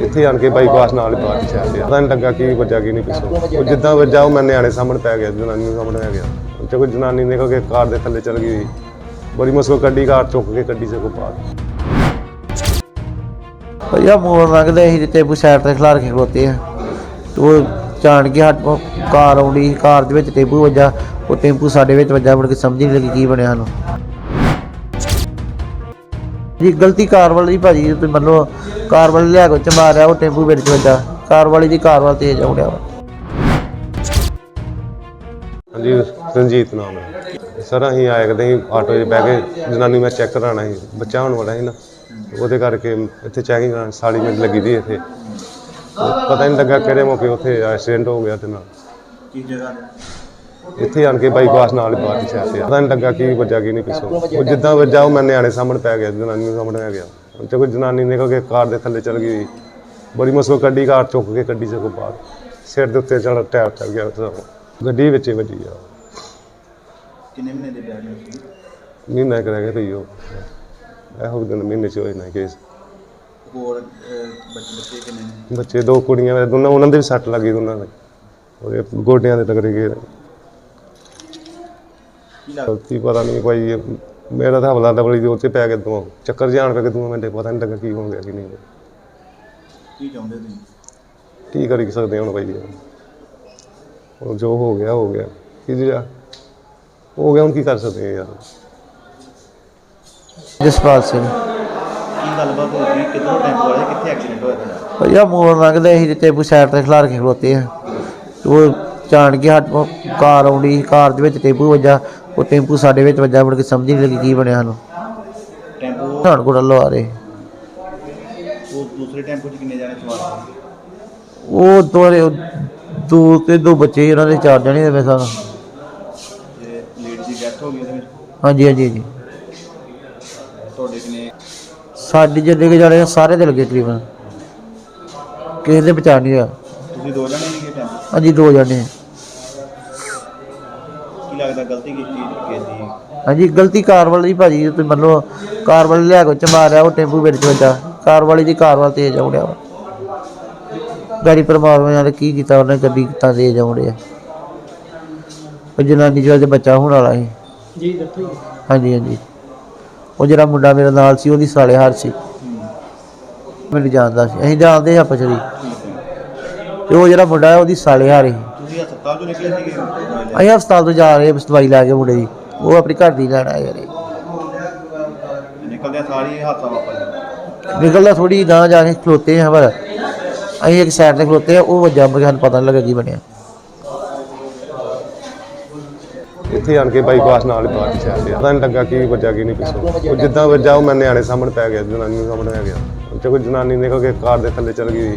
ਇੱਥੇ ਆਣ ਕੇ ਬਾਈਪਾਸ ਨਾਲ ਹੀ ਬਾਹਰ ਛੱਡ ਗਿਆ ਪਤਾ ਨਹੀਂ ਲੱਗਾ ਕੀ ਵੱਜਾ ਕੀ ਨਹੀਂ ਪਿੱਛੋਂ। ਉਹ ਜਿੱਦਾਂ ਵੱਜਾ ਉਹ ਮੈਂ ਨਿਆਣੇ ਸਾਹਮਣੇ ਪੈ ਗਿਆ, ਜਨਾਨੀ ਦੇ ਸਾਹਮਣੇ ਆ ਗਿਆ। ਤੇ ਕੋਈ ਜਨਾਨੀ ਨਿਕਲ ਕੇ ਕਾਰ ਦੇ ਥੱਲੇ ਚਲ ਗਈ ਬੜੀ ਮੁਸ਼ਕਲ ਕੱਢੀ ਕਾਰ ਚੁੱਕ ਕੇ ਕੱਢੀ ਸਗੋਂ ਬਾਹਰ ਭਈਆ ਮੋੜ ਲੰਘਦੇ ਅਸੀਂ ਤੇ ਟੇਬੂ ਤੇ ਖਿਲਾਰ ਕੇ ਖਲੋਤੇ ਆ। ਉਹ ਜਾਣ ਕੇ ਹੱਟ ਕਾਰ ਆਉਂਦੀ ਕਾਰ ਦੇ ਵਿੱਚ ਟੇਬੂ ਵੱਜਾ ਉਹ ਟੈਂਪੂ ਸਾਡੇ ਵਿੱਚ ਵੱਜਾ ਮੁੜ ਕੇ ਸਮਝ ਹੀ ਨਹੀਂ ਲੱਗੀ ਕੀ ਬਣਿਆ ਸਾਨੂੰ। ਜੀ ਗਲਤੀ ਕਾਰ ਵਾਲੀ ਦੀ ਭਾਜੀ ਤੁਸੀਂ ਮੰਨੋ ਕਾਰ ਵਾਲੇ ਲਿਆ ਕੇ ਉੱਚ ਮਾਰਿਆ ਉਹ ਟੈਂਪੂ ਵਿੱਚ ਵੱਜਾ। ਕਾਰ ਵਾਲੀ ਦੀ ਕਾਰ ਵਾਲ ਤੇਜ਼ ਆਉਂਦਿਆ ਵਾ। ਹਾਂਜੀ ਰਣਜੀਤ ਨਾਮ ਹੈ। ਸਰ ਅਸੀਂ ਆਏ ਕਦੇ ਆਟੋ 'ਚ ਬਹਿ ਕੇ ਜਨਾਨੀ ਮੈਂ ਚੈੱਕ ਕਰਾਉਣਾ ਸੀ। ਬੱਚਾ ਹੋਣ ਵਾਲਾ ਸੀ ਨਾ ਉਹਦੇ ਕਰਕੇ ਇੱਥੇ ਚੈਕਿੰਗ ਕਰਾਉਣ ਸਾਲੀ ਮਿੰਟ ਲੱਗੀ ਦੀ ਇੱਥੇ। ਪਤਾ ਨਹੀਂ ਲੱਗਾ ਕਿਹੜੇ ਮੌਕੇ ਉੱਥੇ ਐਕਸੀਡੈਂਟ ਹੋ ਗਿਆ ਤੇ ਨਾਲ। ਕੀ ਜਗ੍ਹਾ? ਇੱਥੇ ਆਣ ਕੇ ਬਾਈਪਾਸ ਨਾਲ ਹੀ ਬਾਹਰ ਛੱਡ ਪਤਾ ਨਹੀਂ ਲੱਗਾ ਕੀ ਵੱਜਾ ਕੀ ਨਹੀਂ ਪਿੱਛੋਂ। ਉਹ ਜਿੱਦਾਂ ਵੱਜਾ ਉਹ ਮੈਂ ਨਿਆਣੇ ਸਾਹਮਣੇ ਪੈ ਗਿਆ ਜਨਾਨੀ ਦੇ ਸਾਹਮਣੇ ਆ ਗਿਆ। ਤੇ ਕੋਈ ਜਨਾਨੀ ਨਿਕਲ ਕੇ ਕਾਰ ਦੇ ਥੱਲੇ ਚਲ ਗਈ ਬੜੀ ਮੁਸ਼ਕਲ ਕੱਢੀ ਕਾਰ ਚੁੱਕ ਕੇ ਕੱਢੀ ਸਗੋਂ ਬਾਹਰ। ਸਿਰ ਦੇ ਉੱਤੇ ਚੜ ਟਾਇਰ ਚੱਲ ਗਿਆ ਉੱਥੇ ਗੱਡੀ ਵਿੱਚ ਹੀ ਵੱਜੀ ਆ। ਕਿੰਨੇ ਮਹੀਨੇ ਦੇ ਬੈਗ ਸੀ? ਮਹੀਨਾ ਕੁ ਰਹਿ ਗਿਆ ਭਈ ਉਹ। ਇਹੋ ਦਿਨ ਮਹੀਨੇ ਚ ਹੋਏ ਨਾ ਕੇਸ ਹੋਰ ਬੱਚੇ ਕਿੰਨੇ ਨੇ? ਬੱਚੇ ਦੋ ਕੁੜੀਆਂ ਦੋਨਾਂ ਉਹਨਾਂ ਦੇ ਵੀ ਸੱਟ ਲੱਗੀ ਦੋਨਾਂ ਦੇ। ਉਹਦੇ ਗੋਡਿਆਂ ਦੇ ਗਏ। ਕੀ ਪਤਾ ਨਹੀਂ ਕੋਈ ਮੇਰਾ ਤਾਂ ਹਵਲਾ ਦਬਲੀ ਦੇ ਉੱਤੇ ਪੈ ਗਿਆ ਦੋ ਚੱਕਰ ਜਾਣ ਪੈ ਕੇ ਦੋ ਮਿੰਟੇ ਪਤਾ ਨਹੀਂ ਲੱਗਾ ਕੀ ਹੋ ਗਿਆ ਕੀ ਨਹੀਂ ਕੀ ਚਾਹੁੰਦੇ ਤੁਸੀਂ? ਕੀ ਕਰੀ ਸਕਦੇ ਹੁਣ ਭਾਈ? ਉਹ ਜੋ ਹੋ ਗਿਆ ਹੋ ਗਿਆ। ਕੀ ਜਿਹੜਾ ਹੋ ਗਿਆ ਹੁਣ ਕੀ ਕਰ ਸਕਦੇ ਆ ਯਾਰ? ਜਸਪਾਲ ਸਿੰਘ। ਕੀ ਗੱਲਬਾਤ ਹੋ ਗਈ? ਕਿੱਧਰੋਂ ਟੈਂਪੋ ਆਇਆ ਕਿੱਥੇ ਐਕਸੀਡੈਂਟ ਹੋਇਆ ਤੁਹਾਡਾ? ਭਈਆ ਮੋੜ ਲੰਘਦੇ ਅਸੀਂ ਤੇ ਟੇਬੂ ਸਾਈਡ ਤੇ ਖਿਲਾਰ ਕੇ ਖਲੋਤੇ ਆ। ਤੇ ਉਹ ਜਾਣ ਕੇ ਹੱਟ ਕਾਰ ਆਉਂਦੀ ਸੀ, ਕਾਰ ਦੇ ਵਿੱਚ ਟੇਬੂ ਵੱਜਾ। ਉਹ ਟੈਂਪੂ ਸਾਡੇ ਵਿੱਚ ਵੱਜਾ ਮੁੜ ਕੇ ਸਮਝ ਨਹੀਂ ਲੱਗੀ ਕੀ ਬਣਿਆ ਸਾਨੂੰ। ਟੈਂਪੋ? ਧਾਨ ਕੋਲ ਲਵਾ ਰਹੇ। ਉਹ ਦੂਸਰੇ ਟੈਂਪੋ 'ਚ ਕਿੰਨੇ ਜਾਣੇ ਸਵਾਰ ਸੀ? ਉਹ ਦੋਰੇ ਦੋ ਤੇ ਦੋ ਬੱਚੇ ਸੀ, ਉਹਨਾਂ ਦੇ ਚਾਰ ਜਣੇ ਦੇ ਸਾਹ ਤੇ ਲੇਡੀ ਦੀ ਡੈਥ ਹੋ ਗਈ ਉਹਦੇ ਵਿੱਚ? ਹਾਂਜੀ ਹਾਂਜੀ ਹਾਂਜੀ। ਤੁਹਾਡੇ ਕਿੰਨੇ? ਸਾਡੇ ਜਿਹੜੇ ਕੇ ਜਾਣੇ ਸਾਰੇ ਦੇ ਲੱਗੇ ਤਕਰੀਬਨ। ਕਿਸੇ ਦੇ ਬਚਾ ਨਹੀਂ ਹੋਇਆ। ਤੁਸੀਂ ਦੋ ਜਣੇ ਸੀਗੇ ਟੈਂਪੋ? ਹਾਂਜੀ ਦੋ ਜਣੇ ਲੱਗਦਾ ਗਲਤੀ ਕੀਤੀ ਕਿਸ ਦੀ ਹਾਂਜੀ ਗਲਤੀ ਕਾਰ ਵਾਲੀ ਦੀ ਭਾਜੀ ਤੁਸੀਂ ਮੰਨੋ ਕਾਰ ਵਾਲੇ ਲਿਆ ਕੇ ਉੱਚ ਮਾਰਿਆ ਉਹ ਟੈਂਪੂ ਵਿੱਚ ਵੱਜਾ। ਕਾਰ ਵਾਲੀ ਦੀ ਕਾਰ ਵਾਲ ਤੇਜ਼ ਆਉਂਦਿਆ ਵਾ ਗਾੜੀ ਪਰਮਾਤਮਾ ਨੇ ਕੀ ਕੀਤਾ ਉਹਨੇ ਗੱਡੀ ਕਿੱਦਾਂ ਤੇਜ਼ ਆਉਂਦਿਆ ਉਹ ਜਨਾਨੀ ਜਿਹੜਾ ਬੱਚਾ ਹੋਣ ਵਾਲਾ ਸੀ। ਜੀ ਹਾਂਜੀ ਹਾਂਜੀ। ਉਹ ਜਿਹੜਾ ਮੁੰਡਾ ਮੇਰੇ ਨਾਲ ਸੀ ਉਹਦੀ ਸਾਲੇ ਹਾਰ ਸੀ। ਮੈਨੂੰ ਜਾਣਦਾ ਸੀ। ਅਸੀਂ ਜਾਣਦੇ ਹਾਂ ਆਪਸ ਵਿੱਚ। ਤੇ ਉਹ ਜਿਹੜਾ ਮੁੰਡਾ ਹੈ ਉਹਦੀ ਸਾਲੇ ਹਾਰ ਸੀ। ਹਸਪਤਾਲ ਤੋਂ ਨਿਕਲੇ ਸੀਗੇ? ਅਸੀਂ ਹਸਪਤਾਲ ਤੋਂ ਜਾ ਰਹੇ ਹਾਂ ਦਵਾਈ ਲੈ ਕੇ ਮੁੰਡੇ ਦੀ। ਉਹ ਆਪਣੀ ਘਰ ਦੀ ਲੈਣ ਆਇਆ ਯਾਰ ਨਿਕਲਦਿਆਂ ਸਾਰੀ ਹਾਦਸਾ ਨਿਕਲਦਾ ਥੋੜੀ ਗਾਂ ਜਾ ਕੇ ਖਲੋਤੇ ਹਾਂ ਪਰ ਅਸੀਂ ਇੱਕ ਸਾਈਡ ਤੇ ਖਲੋਤੇ ਆ ਉਹ ਵੱਜਾ ਮਗਰ ਸਾਨੂੰ ਪਤਾ ਨਹੀਂ ਲੱਗਾ ਕੀ ਬਣਿਆ। ਇੱਥੇ ਆਣ ਕੇ ਬਾਈਪਾਸ ਨਾਲ ਹੀ ਬਾਹਰ ਛੱਡ ਗਿਆ ਪਤਾ ਨਹੀਂ ਲੱਗਾ ਕੀ ਵੱਜਾ ਕੀ ਨਹੀਂ ਪਿੱਛੋਂ। ਉਹ ਜਿੱਦਾਂ ਵੱਜਾ ਉਹ ਮੈਂ ਨਿਆਣੇ ਸਾਹਮਣੇ ਪੈ ਗਿਆ ਜਨਾਨੀ ਦੇ ਸਾਹਮਣੇ ਆ ਗਿਆ। ਤੇ ਕੋਈ ਜਨਾਨੀ ਨਿਕਲ ਕੇ ਕਾਰ ਦੇ ਥੱਲੇ ਚਲ ਗਈ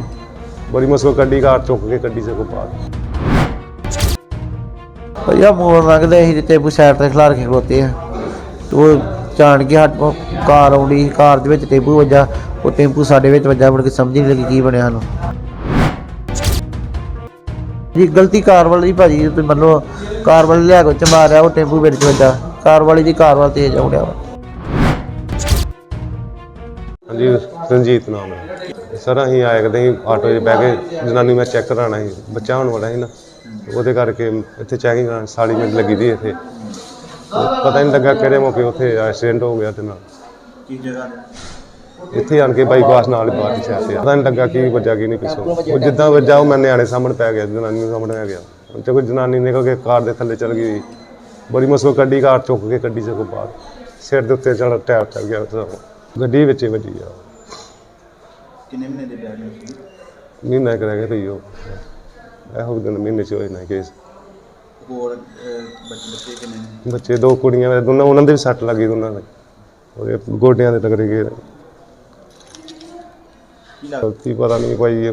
ਬੜੀ ਮੁਸ਼ਕਲ ਕੱਢੀ ਕਾਰ ਚੁੱਕ ਕੇ ਕੱਢੀ ਸਗੋਂ ਬਾਹਰ ਭਈਆ ਮੋੜ ਲੰਘਦੇ ਅਸੀਂ ਤੇ ਟੇਬੂ ਸਾਈਡ ਤੇ ਖਿਲਾਰ ਕੇ ਖਲੋਤੇ ਆ। ਤੇ ਉਹ ਜਾਣ ਕੇ ਹੱਟ ਕਾਰ ਆਉਂਦੀ ਕਾਰ ਦੇ ਵਿੱਚ ਟੇਬੂ ਵੱਜਾ। ਉਹ ਟੈਂਪੂ ਸਾਡੇ ਵਿੱਚ ਵੱਜਾ, ਮੁੜ ਕੇ ਸਮਝ ਨਹੀਂ ਲੱਗੀ ਕੀ ਬਣਿਆ ਸਾਨੂੰ ਜੀ, ਗਲਤੀ ਕਾਰ ਵਾਲੀ ਦੀ ਭਾਜੀ, ਤੁਸੀਂ ਮੰਨੋ ਕਾਰ ਵਾਲੇ ਲਿਆ ਕੇ ਉੱਚ ਉਹ ਟੈਂਪੂ ਵਿੱਚ ਵੱਜਾ। ਕਾਰ ਵਾਲੀ ਦੀ ਕਾਰ ਵਾਲ ਤੇਜ਼ ਆਉਂਦਿਆ ਹਾਂਜੀ, ਰਣਜੀਤ ਨਾਮ ਹੈ। ਸਰ, ਅਸੀਂ ਆਏ ਕਦੇ, ਆਟੋ 'ਚ ਬਹਿ ਕੇ, ਜਨਾਨੀ ਮੈਂ ਚੈੱਕ ਕਰਾਉਣਾ ਸੀ। ਬੱਚਾ ਹੋਣ ਵਾਲਾ ਸੀ ਨਾ। ਉਹਦੇ ਕਰਕੇ ਇੱਥੇ ਚੈਕਿੰਗ ਸਾਲੀ ਮਿੰਟ ਲੱਗੀ ਦੀ ਇੱਥੇ। ਪਤਾ ਨਹੀਂ ਲੱਗਾ ਕਿਹੜੇ ਮੌਕੇ ਉੱਥੇ ਐਕਸੀਡੈਂਟ ਹੋ ਗਿਆ ਤੇ ਨਾਲ। ਕੀ ਜਗ੍ਹਾ? ਇੱਥੇ ਆਣ ਕੇ ਬਾਈਪਾਸ ਨਾਲ ਬਾਹਰ ਗਿਆ ਪਤਾ ਨਹੀਂ ਲੱਗਾ ਕੀ ਵੱਜਾ ਕੀ ਨਹੀਂ ਪਿੱਛੋਂ। ਉਹ ਜਿੱਦਾਂ ਵੱਜਾ ਉਹ ਮੈਂ ਨਿਆਣੇ ਸਾਹਮਣੇ ਪੈ ਗਿਆ ਜਨਾਨੀ ਦੇ ਸਾਹਮਣੇ ਆ ਗਿਆ। ਤੇ ਕੋਈ ਜਨਾਨੀ ਨਿਕਲ ਕੇ ਕਾਰ ਦੇ ਥੱਲੇ ਚਲ ਗਈ। ਬੜੀ ਮੁਸ਼ਕਲ ਕੱਢੀ ਕਾਰ ਚੁੱਕ ਕੇ ਕੱਢੀ ਸਗੋਂ ਬਾਹਰ। ਸਿਰ ਦੇ ਉੱਤੇ ਚੜ ਟਾਇਰ ਚੱਲ ਗਿਆ ਉੱਥੇ ਗੱਡੀ ਵਿੱਚ ਵੱਜੀ ਆ। ਕਿੰਨੇ ਮਹੀਨੇ ਦੇ ਬੈਗ ਸੀ? ਮਹੀਨਾ ਕੁ ਰਹਿ ਗਿਆ ਭਈ ਉਹ। ਇਹੋ ਦਿਨ ਮਹੀਨੇ ਚ ਹੋਏ ਨਾ ਕੇਸ ਹੋਰ ਅਹ, ਬੱਚੇ ਬੱਚੇ ਕਿੰਨੇ ਨੇ? ਬੱਚੇ ਦੋ ਕੁੜੀਆਂ ਦੇ ਦੋਨਾਂ ਉਹਨਾਂ ਦੇ ਵੀ ਸੱਟ ਲੱਗੀ ਦੋਨਾਂ ਦੇ। ਉਹਦੇ ਗੋਡਿਆਂ ਦੇ ਤਗੜੇ ਗਏ। ਕੀ ਪਤਾ ਨਹੀਂ ਕੋਈ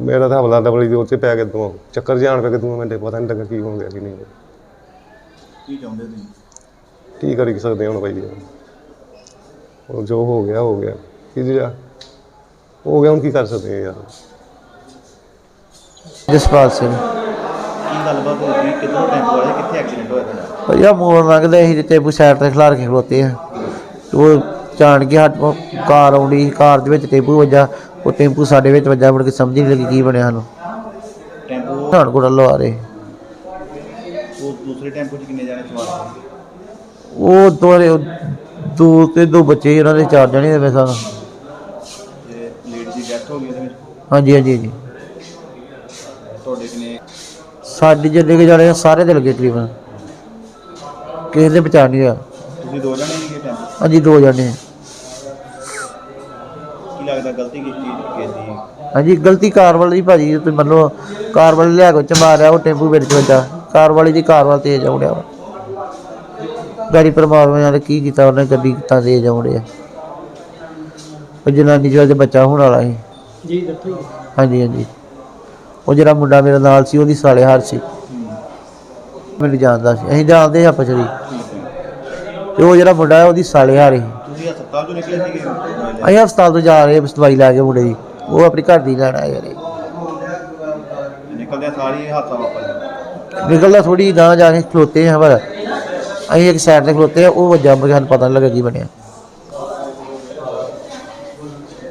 ਮੇਰਾ ਤਾਂ ਹਵਲਾ ਦਬਲੀ ਦੇ ਉੱਤੇ ਪੈ ਗਿਆ ਦੋ ਚੱਕਰ ਜਾਣ ਪੈ ਦੋ ਮਿੰਟੇ ਪਤਾ ਨਹੀਂ ਲੱਗਾ ਕੀ ਹੋ ਗਿਆ ਕੀ ਨਹੀਂ ਕੀ ਚਾਹੁੰਦੇ ਤੁਸੀਂ? ਕੀ ਕਰੀ ਸਕਦੇ ਹੁਣ ਭਾਈ ਜੋ? ਹੋ ਗਿਆ ਹੋ ਗਿਆ। ਕੀ ਜਿਹੜਾ ਹੋ ਗਿਆ ਹੁਣ ਕੀ ਕਰ ਸਕਦੇ ਆ ਯਾਰ? ਜਸਪਾਲ ਸਿੰਘ। ਕੀ ਗੱਲਬਾਤ ਹੋ ਗਈ? ਕਿੱਧਰੋਂ ਟੈਂਪੋ ਆਇਆ ਕਿੱਥੇ ਐਕਸੀਡੈਂਟ ਹੋਇਆ ਤੁਹਾਡਾ? ਭਈਆ ਮੋੜ ਲੰਘਦੇ ਅਸੀਂ ਤੇ ਟੇਬੂ ਸਾਈਡ ਤੇ ਖਿਲਾਰ ਕੇ ਖਲੋਤੇ ਆ। ਉਹ ਜਾਣ ਕੇ ਹੱਟ ਕਾਰ ਆਉਂਦੀ ਸੀ, ਕਾਰ ਦੇ ਵਿੱਚ ਟੇਬੂ ਵੱਜਾ। ਉਹ ਟੈਂਪੂ ਸਾਡੇ ਵਿੱਚ ਵੱਜਾ ਮੁੜ ਕੇ ਸਮਝ ਹੀ ਨਹੀਂ ਲੱਗੀ ਕੀ ਬਣਿਆ ਸਾਨੂੰ। ਟੈਂਪੂ ਪਠਾਨਕੋਟ ਵੱਲੋਂ ਆ ਰਹੇ। ਉਹ ਦੂਸਰੇ ਟੈਂਪੂ 'ਚ ਕਿੰਨੇ ਜਾਣੇ ਸਵਾਰ ਸੀ? ਉਹ ਦੋਰੇ ਦੋ ਤੇ ਦੋ ਬੱਚੇ ਸੀ, ਉਹਨਾਂ ਦੇ ਚਾਰ ਜਣੇ ਦੇ ਮੇਰੇ ਹਿਸਾਬ ਨਾਲ। ਤੇ ਲੇਡੀ ਦੀ ਡੈਥ ਹੋ ਗਈ ਉਹਦੇ ਵਿੱਚ? ਹਾਂਜੀ ਹਾਂਜੀ ਹਾਂਜੀ। ਤੁਹਾਡੇ ਕਿੰਨੇ? ਸਾਡੀ ਜਿੰਨੇ ਕੁ ਜਾਣੇ ਆ, ਸਾਰੇ ਦੇ ਲੱਗੇ ਤਕਰੀਬਨ। ਕਿਸੇ ਦੇ ਬਚਾ ਨਹੀਂ ਹੋਇਆ। ਤੁਸੀਂ ਦੋ ਜਣੇ ਸੀਗੇ ਟੈਂਪੂ? ਹਾਂਜੀ ਦੋ ਜਣੇ ਕੀ ਲੱਗਦਾ ਗਲਤੀ ਕੀਤੀ ਕੀਤੀ? ਹਾਂਜੀ ਗਲਤੀ ਕਾਰ ਵਾਲੀ ਦੀ ਭਾਜੀ ਤੁਸੀਂ ਮੰਨ ਲਓ ਕਾਰ ਵਾਲੇ ਲਿਆ ਕੇ ਚ ਮਾਰਿਆ ਉਹ ਟੈਂਪੂ ਵਿੱਚ ਵੱਜਾ। ਕਾਰ ਵਾਲੀ ਦੀ ਕਾਰ ਵਾਲ ਤੇਜ਼ ਆਉੜਿਆ ਵਾ। ਗਾੜੀ ਪਰਮਾਤਮਾ ਨੇ ਕੀ ਕੀਤਾ ਉਹਨੇ? ਗੱਡੀ ਕਿੱਦਾਂ ਤੇਜ਼ ਆਉੜਿਆ ਉਹ ਜਨਾਨੀ ਜਿਹੜਾ ਬੱਚਾ ਹੋਣ ਵਾਲਾ ਸੀ। ਜੀ। ਹਾਂਜੀ ਹਾਂਜੀ। ਉਹ ਜਿਹੜਾ ਮੁੰਡਾ ਮੇਰੇ ਨਾਲ ਸੀ ਉਹਦੀ ਸਾਲੇ ਹਾਰ ਸੀ। ਮੈਨੂੰ ਜਾਣਦਾ ਸੀ। ਅਸੀਂ ਜਾਣਦੇ ਹਾਂ ਵਿੱਚ। ਤੇ ਉਹ ਜਿਹੜਾ ਮੁੰਡਾ ਹੈ ਉਹਦੀ ਸਾਲੇ ਹਾਰ ਸੀ। ਤੁਸੀਂ ਹਸਪਤਾਲ ਤੋਂ ਨਿਕਲੇ ਸੀਗੇ? ਅਸੀਂ ਹਸਪਤਾਲ ਤੋਂ ਜਾ ਰਹੇ ਦਵਾਈ ਲੈ ਕੇ ਮੁੰਡੇ ਦੀ। ਉਹ ਆਪਣੀ ਘਰ ਦੀ ਲੈਣ ਆਇਆ ਯਾਰ ਨਿਕਲਦਿਆਂ ਸਾਰੀ ਹਾਦਸਾ ਵਾਪਰ ਗਿਆ ਨਿਕਲਦਾ ਥੋੜੀ ਗਾਂ ਜਾ ਕੇ ਖਲੋਤੇ ਹਾਂ ਪਰ ਅਸੀਂ ਇੱਕ ਸਾਈਡ ਤੇ ਖਲੋਤੇ ਆ ਉਹ ਵੱਜਾ ਸਾਨੂੰ ਪਤਾ ਨਹੀਂ ਲੱਗਾ ਕੀ ਬਣਿਆ।